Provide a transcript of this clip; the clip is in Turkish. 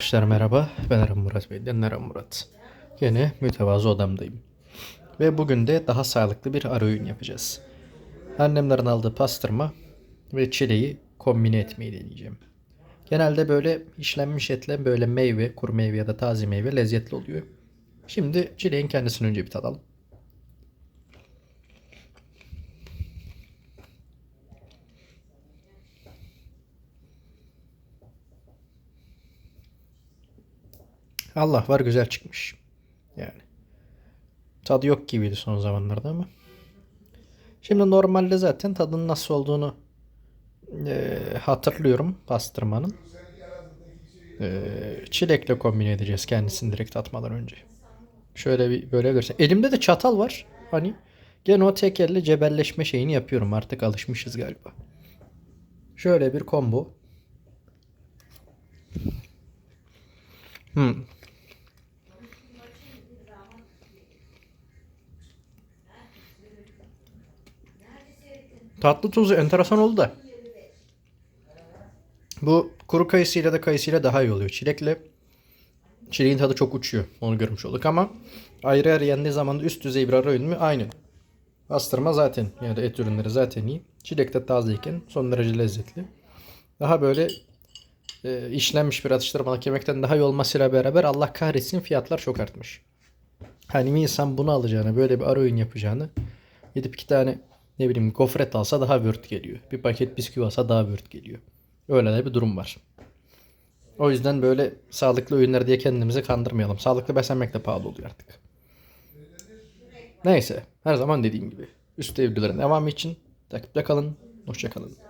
Arkadaşlar merhaba. Ben Eren Murat Bey'den Eren Murat. Yine mütevazı odamdayım. Ve bugün de daha sağlıklı bir ara öğün yapacağız. Annemlerin aldığı pastırma ve çileği kombine etmeyi deneyeceğim. Genelde böyle işlenmiş etle böyle meyve, kuru meyve ya da taze meyve lezzetli oluyor. Şimdi çileğin kendisini önce bir tadalım. Allah var güzel çıkmış. Yani. Tadı yok gibiydi son zamanlarda ama. Şimdi normalde zaten tadının nasıl olduğunu eee, hatırlıyorum pastırmanın. Eee, çilekle kombine edeceğiz kendisini direkt atmadan önce. Şöyle bir böyle verirsen. Elimde de çatal var. Hani gene o tek elle cebelleşme şeyini yapıyorum. Artık alışmışız galiba. Şöyle bir combo. Hmm. Tatlı tuzu enteresan oldu da. Bu kuru kayısıyla da kayısıyla daha iyi oluyor. Çilekle çileğin tadı çok uçuyor. Onu görmüş olduk ama ayrı ayrı yendiği zaman da üst düzey bir ara öğün mü? Aynı. Pastırma zaten ya da et ürünleri zaten iyi. Çilek de tazeyken son derece lezzetli. Daha böyle e, işlenmiş bir atıştırmalık yemekten daha iyi olmasıyla beraber Allah kahretsin fiyatlar çok artmış. Hani bir insan bunu alacağını böyle bir ara öğün yapacağını gidip iki tane ne bileyim gofret alsa daha worth geliyor. Bir paket bisküvi alsa daha worth geliyor. Öyle de bir durum var. O yüzden böyle sağlıklı öğünler diye kendimizi kandırmayalım. Sağlıklı beslenmek de pahalı oluyor artık. Neyse her zaman dediğim gibi üst evlilerin devamı için takipte kalın. Hoşçakalın.